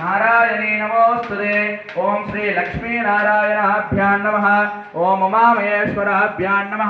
నారాయణే నమోస్తుదే ఓం శ్రీ లక్ష్మీనారాయణాభ్యాం నమ ఓం ఉమామహేశ్వరాభ్యాం నమ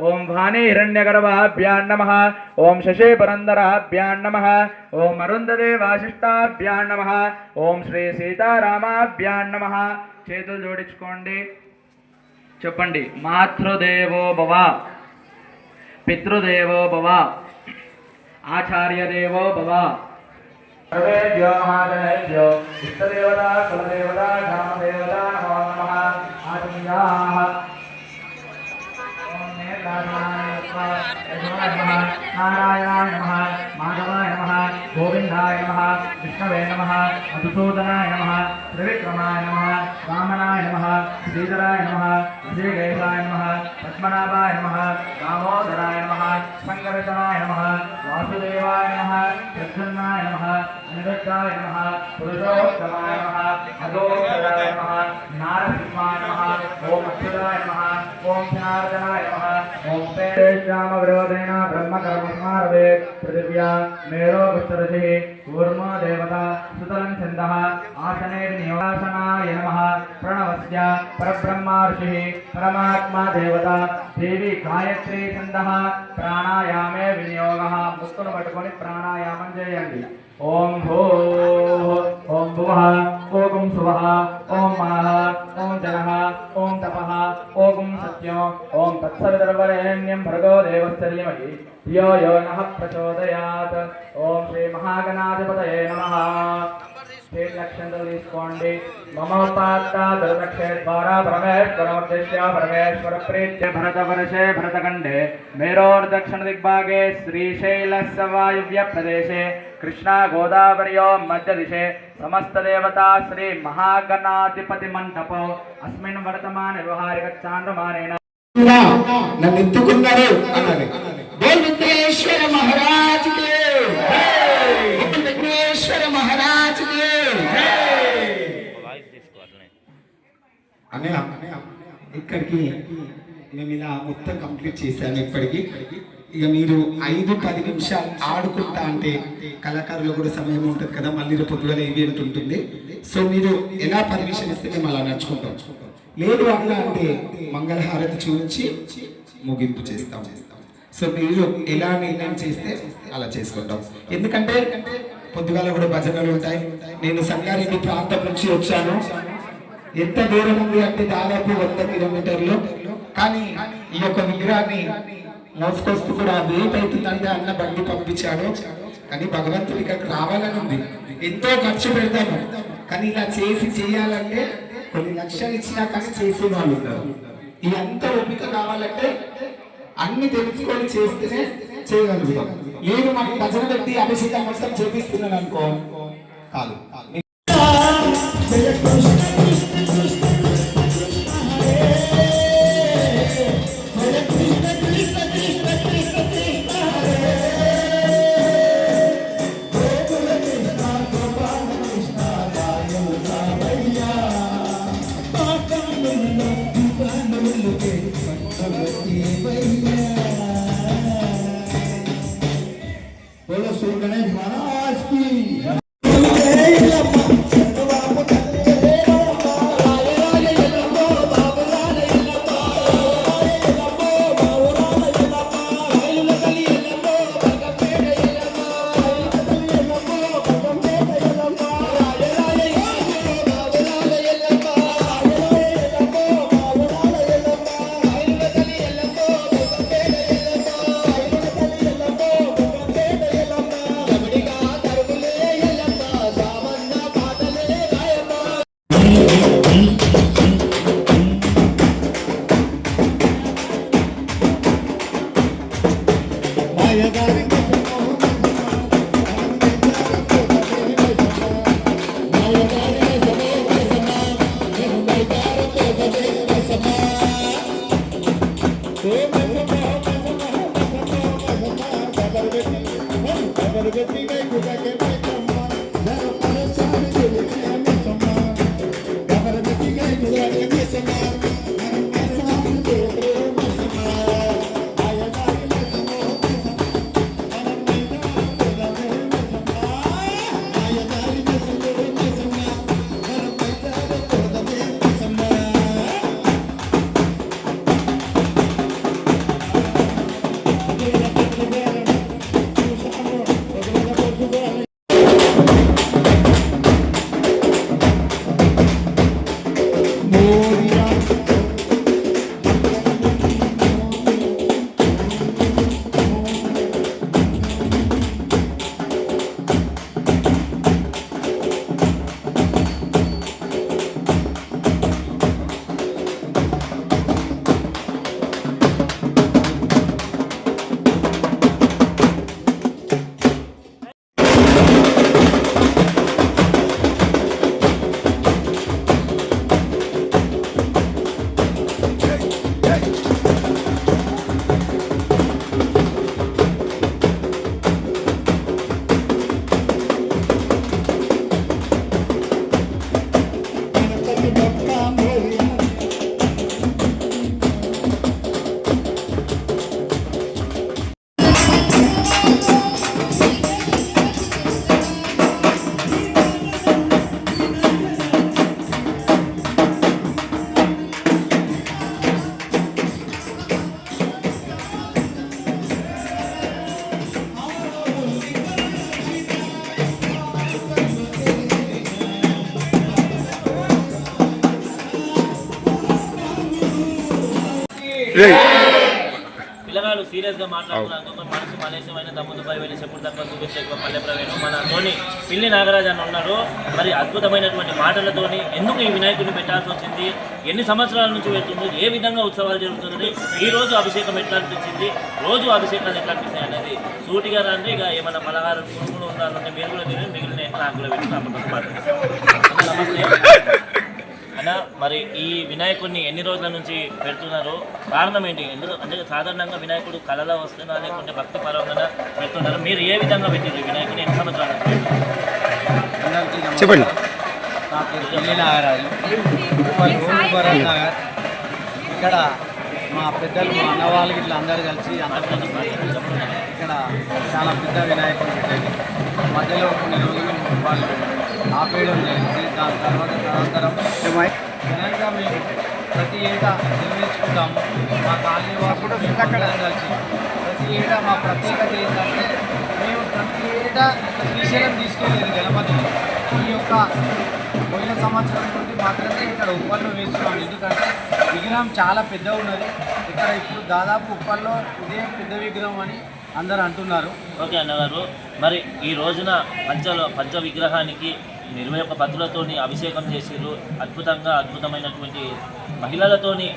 ఓం భానీహిరణ్యగర్వాభ్యాం నమ ఓం శశీపురందరాభ్యాం నమ ఓం అరుంధదే వాసిష్టాభ్యాం నమ ఓం శ్రీ సీతారామాభ్యాం నమ చేతులు జోడించుకోండి. చెప్పండి. మాతృదేవో భవ పితృదేవో భవ ఆచార్యదేవో భవ. సర్వేభ్యో మహాజనేభ్యో ఇష్టదేవత కులదేవత గ్రామదేవత నమో నమః ఆత్మీయాః నారాయణాయ నమః మాధవాయ నమ గోవిందాయ నమ విష్ణవే నమః మధుసూదనాయ నమః త్రివిక్రమాయ నమః వామనాయ నమః శ్రీధరాయ నమః శ్రీకేశాయ నమః పద్మనాభాయ నమః దామోదరాయ నమః సంకర్షణాయ నమః వాసుదేవాయ నమః ప్రసన్నాయ నమః అనిరుద్ధాయ నమః పురుషోత్తమాయ నమః అగోచరాయ నమః నారసింహాయ నమః ఓం అచ్యుతాయ నమః ఓం జనార్దనాయ నమః ఓం శ్యామ విరోధేన బ్రహ్మ కర్మస్మారవే పృథివ్యా మేరో విస్తరసి కూర్మో దేవత సుతలం ఛందః ఆసనే నమ నమః ప్రణవస్య పరబ్రహ్మార్షి పరమాత్మా దేవత దేవి గాయత్రీ ఛందః ప్రాణాయామే వినియోగ ముక్కును పట్టుకొని ప్రాణాయామం చేయండి। ఓం భూ ఓం భువః ఓం సువః ఓం మాః ఓం జనః ఓం తపః ఓం సత్యం ఓం తత్సవితర్వరేణ్యం భర్గో దేవस्य యో యో నః ప్రచోదయాత్। ఓం శ్రీ మహాగణాథ మహాగణాధిపతయే నమ. స్టేట్ లక్ష్యంతో తీసుకోండి. మమ పాత్ర ద్వారా పరమేశ్వరముద్దిశ్య పరమేశ్వర ప్రీత్య భరతవర్షే భరతఖండే. మేరోర్దక్షిణ దిగ్భాగే శ్రీశైలస్య వాయువ్య ప్రదేశే. కృష్ణా గోదావరియో మధ్య దిశే. సమస్త దేవతా శ్రీ మహాగణాధిపతి మంటపో. అస్మిన్ వర్తమాన వ్యవహారిక చాంద్రమానేన. నన్ను ఎత్తుకున్నారు అన్నది బోల్ మహారాజ్కి అనే ఇక్కడికి మేము ఇలా మొత్తం కంప్లీట్ చేశాను ఇప్పటికి. ఇక మీరు ఐదు పది నిమిషాలు ఆడుకుంటా అంటే కళాకారులు కూడా సమయం ఉంటుంది కదా మళ్ళీ పొద్దుగల ఈవెంట్ ఉంటుంది. సో మీరు ఎలా పర్మిషన్ ఇస్తే మేము అలా నడుచుకుంటాం. లేదు అలా అంటే మంగళహారతి చూపించి ముగింపు చేస్తాం. సో మీరు ఎలా నిర్ణయం చేస్తే అలా చేసుకుంటాం. ఎందుకంటే పొద్దుగాల కూడా భజనలు ఉంటాయి. నేను సంగారెడ్డి ప్రాంతం నుంచి వచ్చాను. ఎంత దూరం ఉంది అంటే దాదాపు వంద కిలోమీటర్లు. కానీ ఈ యొక్క విగ్రహాన్ని మోసుకొస్తూ కూడా లేట్ అవుతుందంటే అన్న బండి పంపించాడు. కానీ భగవంతుడు ఇక్కడికి రావాలని ఉంది. ఎంతో ఖర్చు పెడతాను. కానీ ఇలా చేసి చేయాలంటే కొన్ని లక్షలు ఇచ్చినా కానీ చేసే వాళ్ళు ఉన్నారు. ఈ అంత ఓపిక కావాలంటే అన్ని తెలుసుకొని చేస్తేనే చేయగలుగుతాం. లేదు మనం భజన పెట్టి అభిషేకం మొత్తం చేపిస్తున్నాను అనుకో కాదు listening. పిల్లగాడు సీరియస్గా మాట్లాడుతున్నారు మనసు మలేశమైన దమ్ము దుబాయ్ వెళ్ళి చెప్పుడు తక్కువ చూపించే ఎక్కువ పల్లె ప్రవేశం మన తోని పిల్లి నాగరాజు అని ఉన్నాడు. మరి అద్భుతమైనటువంటి మాటలతోని ఎందుకు ఈ వినాయకుడిని పెట్టాల్సి వచ్చింది? ఎన్ని సంవత్సరాల నుంచి వెళ్తుంది? ఏ విధంగా ఉత్సవాలు జరుగుతుంది ఈ రోజు అభిషేకం ఎట్లా అనిపించింది? రోజు అభిషేకాలు ఎట్లా అనిపిస్తాయి అనేది సూటిగా రండి ఇక ఏమైనా పలహారం పురుగులు ఉన్నారంటే మీరు కూడా తిని మిగిలిన నాకు కూడా పెట్టి అప్పటికి నమస్తే. అన్న మరి ఈ వినాయకుడిని ఎన్ని రోజుల నుంచి పెడుతున్నారు? కారణం ఏంటి? ఎందుకు అంటే సాధారణంగా వినాయకుడు కళలో వస్తున్నా లేకుంటే భక్తి పరంగా పెడుతున్నారు. మీరు ఏ విధంగా పెట్టారు వినాయకుడిని? ఎన్ని సంవత్సరాల? చెప్పండి. నా పేరు నాగరాజు నగర్ ఇక్కడ మా పెద్దలు మా అన్న వాళ్ళు ఇట్లా అందరు కలిసి అంతకుముందు ఇక్కడ చాలా పెద్ద వినాయకుడు పెట్టేది మధ్యలో కొన్ని రోజులు వాళ్ళు ఆపేయడం జరిగింది. దాని తర్వాత తదనంతరం ఘనంగా మేము ప్రతి ఏటా నిర్వహించుకుంటాము మా కాలనీ మేము అందరం కలిసి ప్రతి ఏటా మా ప్రత్యేకత ఏంటంటే మేము ప్రతి ఏటా శ్రీశైలం తీసుకెళ్ళేది గణపతిని ఈ యొక్క పోయిన సంవత్సరం నుండి మాత్రమే ఇక్కడ ఉప్పల్లో వేస్తున్నాం. ఎందుకంటే విగ్రహం చాలా పెద్ద ఉన్నది. ఇక్కడ ఇప్పుడు దాదాపు ఉప్పల్లో ఇదే పెద్ద విగ్రహం అని అందరూ అంటున్నారు. ఓకే అన్నగారు మరి ఈ రోజున పంచలో పంచ విగ్రహానికి ఇరవై ఒక్క పత్రులతోని అభిషేకం చేసిర్రు. అద్భుతంగా అద్భుతమైనటువంటి మహిళలతోని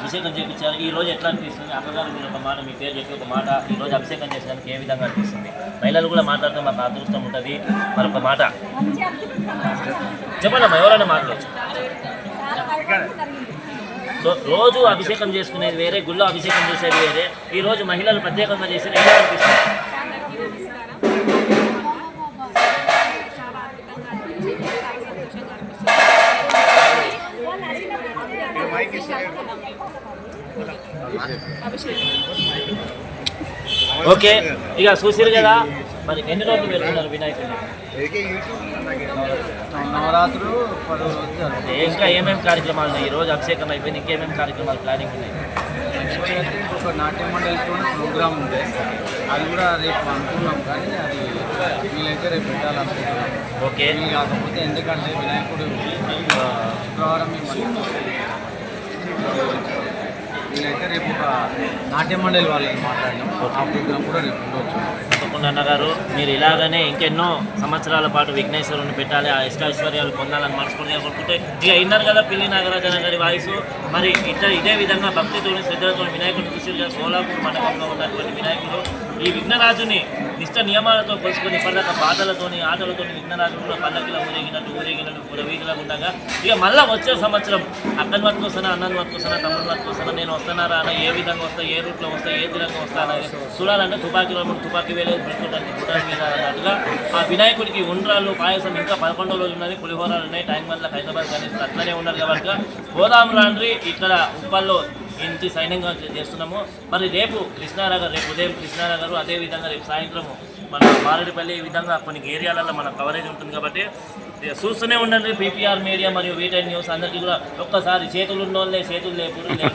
అభిషేకం చేయించారు ఈ రోజు ఎట్లా అనిపిస్తుంది? అక్కగారు మీరు ఒక మాట మీ పేరు చెప్పి ఒక మాట ఈ రోజు అభిషేకం చేసేదానికి ఏ విధంగా అనిపిస్తుంది? మహిళలు కూడా మాట్లాడటం మాకు అదృష్టం ఉంటుంది. మరొక మాట. చెప్పండి ఎవరైనా మాట్లాడచ్చు. సో రోజు అభిషేకం చేసుకునేది వేరే గుళ్ళో అభిషేకం చేసేది వేరే. ఈ రోజు మహిళలు ప్రత్యేకంగా చేసేది ఎలా అనిపిస్తుంది? ఓకే ఇక చూసిరు కదా మరి ఎన్ని రోజులు పెడుతున్నారు వినాయకుడిని నవరాత్రులు పది రోజులు ఇంకా ఏమేమి కార్యక్రమాలు ఉన్నాయి? ఈ రోజు అభిషేకం అయిపోయింది ఇంకేమేమి కార్యక్రమాలు ప్లానింగ్ ఉన్నాయి? ఇంకొక నాట్య మండలితో ప్రోగ్రామ్ ఉంది. అది కూడా రేపు అనుకున్నాం కానీ అది వీలైతే రేపు పెట్టాలనుకుంటున్నాం. ఓకే. కాకపోతే ఎందుకంటే వినాయకుడు శుక్రవారం వీలైతే రేపు ఒక నాట్య మండలి వాళ్ళని మాట్లాడినాం ఆ ప్రోగ్రామ్ కూడా రేపు ఉండవచ్చు తప్పకుండా అన్నగారు మీరు ఇలాగనే ఇంకెన్నో సంవత్సరాల పాటు విఘ్నేశ్వరుని పెట్టాలి ఆ ఇష్టాశ్వర్యాలు పొందాలని మనస్ఫూర్తిగా కోరుకుంటే ఇక విన్నారు కదా పిల్లి నాగరాజన గారి వాయిస్. మరి ఇట్లా ఇదే విధంగా భక్తితోని శ్రద్ధలతో వినాయకుడు కృషిగా సోలాపూర్ మండలంలో ఉన్నటువంటి వినాయకుడు ఈ విఘ్నరాజుని నిష్ట నియమాలతో కొలుసుకొని ఇప్పటిదాకా బాధలతోని ఆటలతోని విఘ్నరాజు కూడా పల్లకిలో ఊరేగినట్టు ఊరేగినట్టు పురవీధిలో ఉండగా ఇక మళ్ళీ వచ్చే సంవత్సరం అక్కని వరకు వస్తానా అన్నని వరకు వస్తానా తమ్ముడు వరకు వస్తానా నేను వస్తున్నారా అన్న ఏ విధంగా వస్తా ఏ రూట్లో వస్తా ఏ విధంగా వస్తానా చూడాలంటే తుపాకీలో తుపాకీ వేలేదు పెట్టుకోవడానికి చూడడానికి అన్నట్టుగా ఆ వినాయకుడికి ఉండ్రాళ్ళు పాయసం ఇంకా పదకొండో రోజు ఉన్నది పులిహోరాలు ఉన్నాయి టైం వల్ల హైదరాబాద్ కానీ అట్లనే ఉన్నారు కాబట్టి గోదాం రాండ్రి ఇక్కడ ఉప్పల్లో ఇంటి సైన్యంగా చేస్తున్నాము. మరి రేపు కృష్ణానగర్ రేపు ఉదయం కృష్ణానగర్ అదేవిధంగా రేపు సాయంత్రము మన మారేడుపల్లి ఈ విధంగా కొన్ని ఏరియాలలో మన కవరేజ్ ఉంటుంది కాబట్టి చూస్తూనే ఉండండి పీపీఆర్ మీడియా మరియు వీటైన్ న్యూస్ అందరికీ కూడా ఒక్కసారి చేతులు ఉన్నోళ్ళే చేతులు లేకుండా